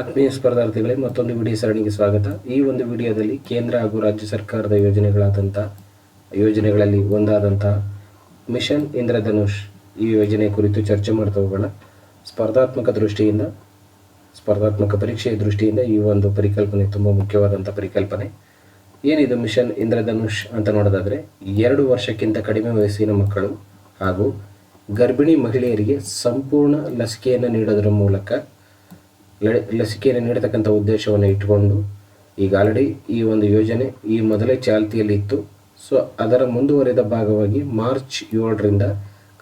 ಆತ್ಮೀಯ ಸ್ಪರ್ಧಾರ್ಥಿಗಳೇ, ಮತ್ತೊಂದು ವಿಡಿಯೋ ಸರಣಿಗೆ ಸ್ವಾಗತ. ಈ ಒಂದು ವಿಡಿಯೋದಲ್ಲಿ ಕೇಂದ್ರ ಹಾಗೂ ರಾಜ್ಯ ಸರ್ಕಾರದ ಯೋಜನೆಗಳಾದಂಥ, ಯೋಜನೆಗಳಲ್ಲಿ ಒಂದಾದಂಥ ಮಿಷನ್ ಇಂದ್ರಧನುಷ್ ಈ ಯೋಜನೆ ಕುರಿತು ಚರ್ಚೆ ಮಾಡ್ತಾ ಹೋಗೋಣ. ಸ್ಪರ್ಧಾತ್ಮಕ ದೃಷ್ಟಿಯಿಂದ, ಸ್ಪರ್ಧಾತ್ಮಕ ಪರೀಕ್ಷೆಯ ದೃಷ್ಟಿಯಿಂದ ಈ ಒಂದು ಪರಿಕಲ್ಪನೆ ತುಂಬ ಮುಖ್ಯವಾದಂಥ ಪರಿಕಲ್ಪನೆ. ಏನಿದು ಮಿಷನ್ ಇಂದ್ರಧನುಷ್ ಅಂತ ನೋಡೋದಾದರೆ, ಎರಡು ವರ್ಷಕ್ಕಿಂತ ಕಡಿಮೆ ವಯಸ್ಸಿನ ಮಕ್ಕಳು ಹಾಗೂ ಗರ್ಭಿಣಿ ಮಹಿಳೆಯರಿಗೆ ಸಂಪೂರ್ಣ ಲಸಿಕೆಯನ್ನು ನೀಡೋದರ ಮೂಲಕ ಲಸಿಕೆಯನ್ನು ನೀಡತಕ್ಕಂಥ ಉದ್ದೇಶವನ್ನು ಇಟ್ಟುಕೊಂಡು ಈಗ ಆಲ್ರೆಡಿ ಈ ಒಂದು ಯೋಜನೆ ಈ ಮೊದಲೇ ಚಾಲ್ತಿಯಲ್ಲಿ ಇತ್ತು. ಸೊ ಅದರ ಮುಂದುವರೆದ ಭಾಗವಾಗಿ ಮಾರ್ಚ್ ಏಳರಿಂದ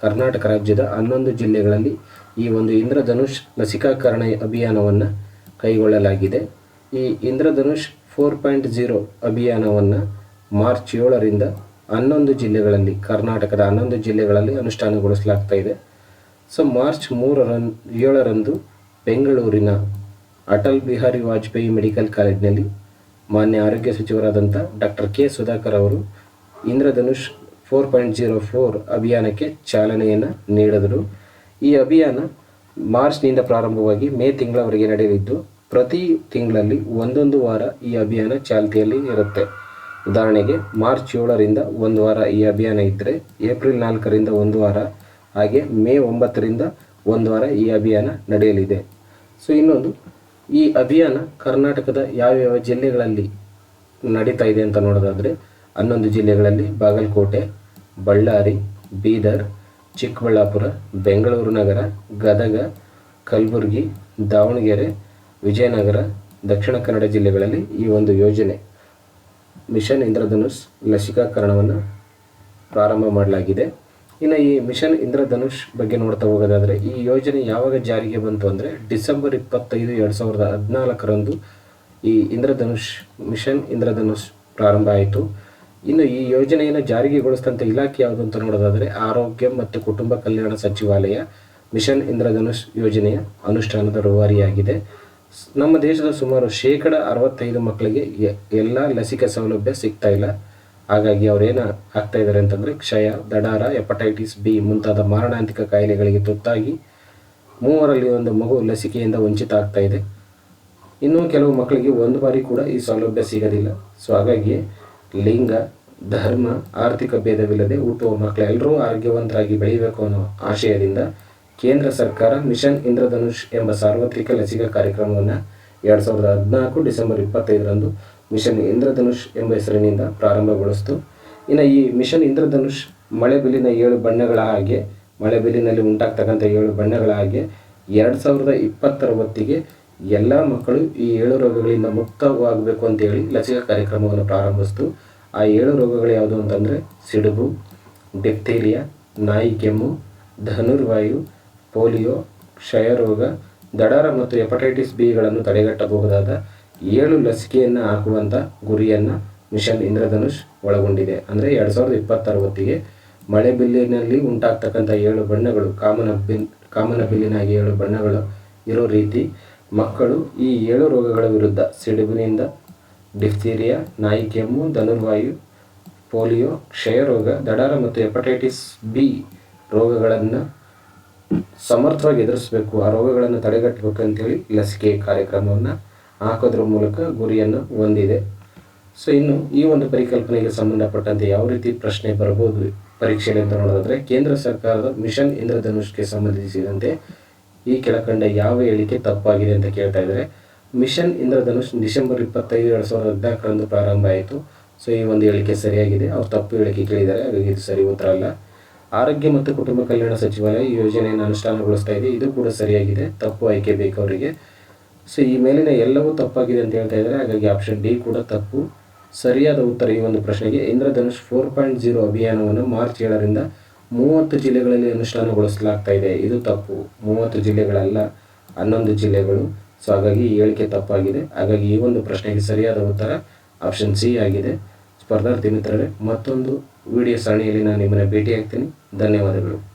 ಕರ್ನಾಟಕ ರಾಜ್ಯದ ಹನ್ನೊಂದು ಜಿಲ್ಲೆಗಳಲ್ಲಿ ಈ ಒಂದು ಇಂದ್ರಧನುಷ್ ಲಸಿಕಾಕರಣ ಅಭಿಯಾನವನ್ನು ಕೈಗೊಳ್ಳಲಾಗಿದೆ. ಈ ಇಂದ್ರಧನುಷ್ ಫೋರ್ ಪಾಯಿಂಟ್ ಜೀರೋ ಅಭಿಯಾನವನ್ನು ಮಾರ್ಚ್ ಏಳರಿಂದ ಹನ್ನೊಂದು ಜಿಲ್ಲೆಗಳಲ್ಲಿ, ಕರ್ನಾಟಕದ ಹನ್ನೊಂದು ಜಿಲ್ಲೆಗಳಲ್ಲಿ ಅನುಷ್ಠಾನಗೊಳಿಸಲಾಗ್ತಾ ಇದೆ. ಸೊ ಮಾರ್ಚ್ ಮೂರರನ್ ಏಳರಂದು ಬೆಂಗಳೂರಿನ ಅಟಲ್ ಬಿಹಾರಿ ವಾಜಪೇಯಿ ಮೆಡಿಕಲ್ ಕಾಲೇಜಿನಲ್ಲಿ ಮಾನ್ಯ ಆರೋಗ್ಯ ಸಚಿವರಾದಂಥ ಡಾಕ್ಟರ್ ಕೆ ಸುಧಾಕರ್ ಅವರು Indradhanush four point zero four ಅಭಿಯಾನಕ್ಕೆ ಚಾಲನೆಯನ್ನು ನೀಡಿದರು. ಈ ಅಭಿಯಾನ ಮಾರ್ಚ್ನಿಂದ ಪ್ರಾರಂಭವಾಗಿ ಮೇ ತಿಂಗಳವರೆಗೆ ನಡೆಯಲಿದ್ದು, ಪ್ರತಿ ತಿಂಗಳಲ್ಲಿ ಒಂದೊಂದು ವಾರ ಈ ಅಭಿಯಾನ ಚಾಲ್ತಿಯಲ್ಲಿ ಇರುತ್ತೆ. ಉದಾಹರಣೆಗೆ, ಮಾರ್ಚ್ ಏಳರಿಂದ ಒಂದು ವಾರ ಈ ಅಭಿಯಾನ ಇದ್ದರೆ ಏಪ್ರಿಲ್ ನಾಲ್ಕರಿಂದ ಒಂದು ವಾರ, ಹಾಗೆ ಮೇ ಒಂಬತ್ತರಿಂದ ಒಂದು ವಾರ ಈ ಅಭಿಯಾನ ನಡೆಯಲಿದೆ. ಸೊ ಇನ್ನೊಂದು, ಈ ಅಭಿಯಾನ ಕರ್ನಾಟಕದ ಯಾವ್ಯಾವ ಜಿಲ್ಲೆಗಳಲ್ಲಿ ನಡೀತಾ ಇದೆ ಅಂತ ನೋಡೋದಾದರೆ, ಹನ್ನೊಂದು ಜಿಲ್ಲೆಗಳಲ್ಲಿ ಬಾಗಲಕೋಟೆ, ಬಳ್ಳಾರಿ, ಬೀದರ್, ಚಿಕ್ಕಬಳ್ಳಾಪುರ, ಬೆಂಗಳೂರು ನಗರ, ಗದಗ, ಕಲಬುರಗಿ, ದಾವಣಗೆರೆ, ವಿಜಯನಗರ, ದಕ್ಷಿಣ ಕನ್ನಡ ಜಿಲ್ಲೆಗಳಲ್ಲಿ ಈ ಒಂದು ಯೋಜನೆ, ಮಿಷನ್ ಇಂದ್ರಧನುಷ್ ಲಸಿಕಾಕರಣವನ್ನು ಪ್ರಾರಂಭ ಮಾಡಲಾಗಿದೆ. ಇನ್ನು ಈ ಮಿಷನ್ ಇಂದ್ರಧನುಷ್ ಬಗ್ಗೆ ನೋಡ್ತಾ ಹೋಗೋದಾದರೆ, ಈ ಯೋಜನೆ ಯಾವಾಗ ಜಾರಿಗೆ ಬಂತು ಅಂದರೆ ಡಿಸೆಂಬರ್ ಇಪ್ಪತ್ತೈದು ಎರಡು ಸಾವಿರದ ಹದಿನಾಲ್ಕರಂದು ಈ ಇಂದ್ರಧನುಷ್, ಮಿಷನ್ ಇಂದ್ರಧನುಷ್ ಪ್ರಾರಂಭ ಆಯಿತು. ಇನ್ನು ಈ ಯೋಜನೆಯನ್ನು ಜಾರಿಗೆಗೊಳಿಸಿದಂಥ ಇಲಾಖೆ ಯಾವುದು ಅಂತ ನೋಡೋದಾದರೆ, ಆರೋಗ್ಯ ಮತ್ತು ಕುಟುಂಬ ಕಲ್ಯಾಣ ಸಚಿವಾಲಯ ಮಿಷನ್ ಇಂದ್ರಧನುಷ್ ಯೋಜನೆಯ ಅನುಷ್ಠಾನದ ರೂವಾರಿಯಾಗಿದೆ. ನಮ್ಮ ದೇಶದ ಸುಮಾರು ಶೇಕಡ ಅರವತ್ತೈದು ಮಕ್ಕಳಿಗೆ ಎಲ್ಲ ಲಸಿಕೆ ಸೌಲಭ್ಯ ಸಿಗ್ತಾ ಇಲ್ಲ. ಹಾಗಾಗಿ ಅವರೇನು ಆಗ್ತಾ ಇದ್ದಾರೆ ಅಂತಂದರೆ ಕ್ಷಯ, ದಡಾರ, ಹೆಪಟೈಟಿಸ್ ಬಿ ಮುಂತಾದ ಮಾರಣಾಂತಿಕ ಕಾಯಿಲೆಗಳಿಗೆ ತುತ್ತಾಗಿ ಮೂವರಲ್ಲಿ ಒಂದು ಮಗು ಲಸಿಕೆಯಿಂದ ವಂಚಿತ ಆಗ್ತಾ ಇದೆ. ಇನ್ನೂ ಕೆಲವು ಮಕ್ಕಳಿಗೆ ಒಂದು ಬಾರಿ ಕೂಡ ಈ ಸೌಲಭ್ಯ ಸಿಗೋದಿಲ್ಲ. ಸೊ ಹಾಗಾಗಿ ಲಿಂಗ, ಧರ್ಮ, ಆರ್ಥಿಕ ಭೇದವಿಲ್ಲದೆ ಹುಟ್ಟುವ ಮಕ್ಕಳೆಲ್ಲರೂ ಆರೋಗ್ಯವಂತರಾಗಿ ಬೆಳೆಯಬೇಕು ಅನ್ನೋ ಆಶಯದಿಂದ ಕೇಂದ್ರ ಸರ್ಕಾರ ಮಿಷನ್ ಇಂದ್ರಧನುಷ್ ಎಂಬ ಸಾರ್ವತ್ರಿಕ ಲಸಿಕಾ ಕಾರ್ಯಕ್ರಮವನ್ನು ಎರಡು ಸಾವಿರದ ಹದಿನಾಲ್ಕು ಡಿಸೆಂಬರ್ ಇಪ್ಪತ್ತೈದರಂದು ಮಿಷನ್ ಇಂದ್ರಧನುಷ್ ಎಂಬ ಹೆಸರಿನಿಂದ ಪ್ರಾರಂಭಗೊಳಿಸಿತು ಇನ್ನು ಈ ಮಿಷನ್ ಇಂದ್ರಧನುಷ್ ಮಳೆಬಿಲಿನ ಏಳು ಬಣ್ಣಗಳ ಹಾಗೆ ಮಳೆಬಿಲಿನಲ್ಲಿ ಉಂಟಾಗ್ತಕ್ಕಂಥ ಏಳು ಬಣ್ಣಗಳ ಹಾಗೆ ಎರಡು ಸಾವಿರದ ಇಪ್ಪತ್ತರ ಹೊತ್ತಿಗೆ ಎಲ್ಲ ಮಕ್ಕಳು ಈ ಏಳು ರೋಗಗಳಿಂದ ಮುಕ್ತವಾಗಬೇಕು ಅಂತೇಳಿ ಲಸಿಕಾ ಕಾರ್ಯಕ್ರಮವನ್ನು ಪ್ರಾರಂಭಿಸಿತು. ಆ ಏಳು ರೋಗಗಳು ಯಾವುದು ಅಂತಂದರೆ ಸಿಡುಬು ಡಿಪ್ತೀರಿಯಾ ನಾಯಿ ಕೆಮ್ಮು, ಧನುರ್ವಾಯು, ಪೋಲಿಯೋ, ಕ್ಷಯರೋಗ, ದಡಾರ ಮತ್ತು ಹೆಪಟೈಟಿಸ್ ಬಿಗಳನ್ನು ತಡೆಗಟ್ಟಬಹುದಾದ ಏಳು ಲಸಿಕೆಯನ್ನು ಹಾಕುವಂಥ ಗುರಿಯನ್ನು ಮಿಷನ್ ಇಂದ್ರಧನುಷ್ ಒಳಗೊಂಡಿದೆ. ಅಂದರೆ ಎರಡು ಸಾವಿರದ ಇಪ್ಪತ್ತರ ಹೊತ್ತಿಗೆ ಮಳೆ ಬಿಲ್ಲಿನಲ್ಲಿ ಉಂಟಾಗ್ತಕ್ಕಂಥ ಏಳು ಬಣ್ಣಗಳು, ಕಾಮನ ಬಿಲ್, ಕಾಮನ ಬಿಲ್ಲಿನಾಗಿ ಏಳು ಬಣ್ಣಗಳು ಇರೋ ರೀತಿ ಮಕ್ಕಳು ಈ ಏಳು ರೋಗಗಳ ವಿರುದ್ಧ ಸಿಡುಬಿನಿಂದ ಡಿಫ್ತೀರಿಯಾ, ನಾಯಿ ಕೆಮ್ಮು, ಧನುರ್ವಾಯು, ಪೋಲಿಯೋ, ಕ್ಷಯರೋಗ, ದಡಾರ ಮತ್ತು ಹೆಪಟೈಟಿಸ್ ಬಿ ರೋಗಗಳನ್ನು ಸಮರ್ಥವಾಗಿ ಎದುರಿಸಬೇಕು. ಆ ರೋಗಗಳನ್ನು ತಡೆಗಟ್ಟಬೇಕು ಅಂತೇಳಿ ಲಸಿಕೆ ಕಾರ್ಯಕ್ರಮವನ್ನು ಹಾಕೋದ್ರ ಮೂಲಕ ಗುರಿಯನ್ನು ಹೊಂದಿದೆ. ಸೊ ಇನ್ನು ಈ ಒಂದು ಪರಿಕಲ್ಪನೆಗೆ ಸಂಬಂಧಪಟ್ಟಂತೆ ಯಾವ ರೀತಿ ಪ್ರಶ್ನೆ ಬರಬಹುದು ಪರೀಕ್ಷೆಯಲ್ಲಿ ಅಂತ ನೋಡೋದಾದ್ರೆ, ಕೇಂದ್ರ ಸರ್ಕಾರದ ಮಿಷನ್ ಇಂದ್ರಧನುಷ್ಗೆ ಸಂಬಂಧಿಸಿದಂತೆ ಈ ಕೆಳಕಂಡ ಯಾವ ಹೇಳಿಕೆ ತಪ್ಪಾಗಿದೆ ಅಂತ ಕೇಳ್ತಾ ಇದ್ದಾರೆ. ಮಿಷನ್ ಇಂದ್ರಧನುಷ್ ಡಿಸೆಂಬರ್ ಇಪ್ಪತ್ತೈದು ಎರಡು ಸಾವಿರದ ಹದಿನಾಲ್ಕರಂದು ಪ್ರಾರಂಭ ಆಯಿತು. ಸೊ ಈ ಒಂದು ಹೇಳಿಕೆ ಸರಿಯಾಗಿದೆ. ಅವ್ರು ತಪ್ಪು ಹೇಳಿಕೆ ಕೇಳಿದ್ದಾರೆ. ಇದು ಸರಿ ಉತ್ತರ ಅಲ್ಲ. ಆರೋಗ್ಯ ಮತ್ತು ಕುಟುಂಬ ಕಲ್ಯಾಣ ಸಚಿವಾಲಯ ಈ ಯೋಜನೆಯನ್ನು ಅನುಷ್ಠಾನಗೊಳಿಸ್ತಾ ಇದೆ. ಇದು ಕೂಡ ಸರಿಯಾಗಿದೆ. ತಪ್ಪು ಆಯ್ಕೆ ಬೇಕು ಅವರಿಗೆ. ಸೊ ಈ ಮೇಲಿನ ಎಲ್ಲವೂ ತಪ್ಪಾಗಿದೆ ಅಂತ ಹೇಳ್ತಾ ಇದ್ದಾರೆ. ಹಾಗಾಗಿ ಆಪ್ಷನ್ ಡಿ ಕೂಡ ತಪ್ಪು. ಸರಿಯಾದ ಉತ್ತರ ಈ ಒಂದು ಪ್ರಶ್ನೆಗೆ ಇಂದ್ರಧನುಷ್ ಫೋರ್ ಪಾಯಿಂಟ್ ಜೀರೋ ಅಭಿಯಾನವನ್ನು ಮಾರ್ಚ್ ಏಳರಿಂದ ಮೂವತ್ತು ಜಿಲ್ಲೆಗಳಲ್ಲಿ ಅನುಷ್ಠಾನಗೊಳಿಸಲಾಗ್ತಾ ಇದೆ. ಇದು ತಪ್ಪು. ಮೂವತ್ತು ಜಿಲ್ಲೆಗಳಲ್ಲ, ಹನ್ನೊಂದು ಜಿಲ್ಲೆಗಳು. ಸೊ ಹಾಗಾಗಿ ಈ ಹೇಳಿಕೆ ತಪ್ಪಾಗಿದೆ. ಹಾಗಾಗಿ ಈ ಒಂದು ಪ್ರಶ್ನೆಗೆ ಸರಿಯಾದ ಉತ್ತರ ಆಪ್ಷನ್ ಸಿ ಆಗಿದೆ. ಸ್ಪರ್ಧಾರ್ಥಿ ಮಿತ್ರರೇ, ಮತ್ತೊಂದು ವಿಡಿಯೋ ಸರಣಿಯಲ್ಲಿ ನಾನು ನಿಮ್ಮನ್ನು ಭೇಟಿಯಾಗ್ತೀನಿ. ಧನ್ಯವಾದಗಳು.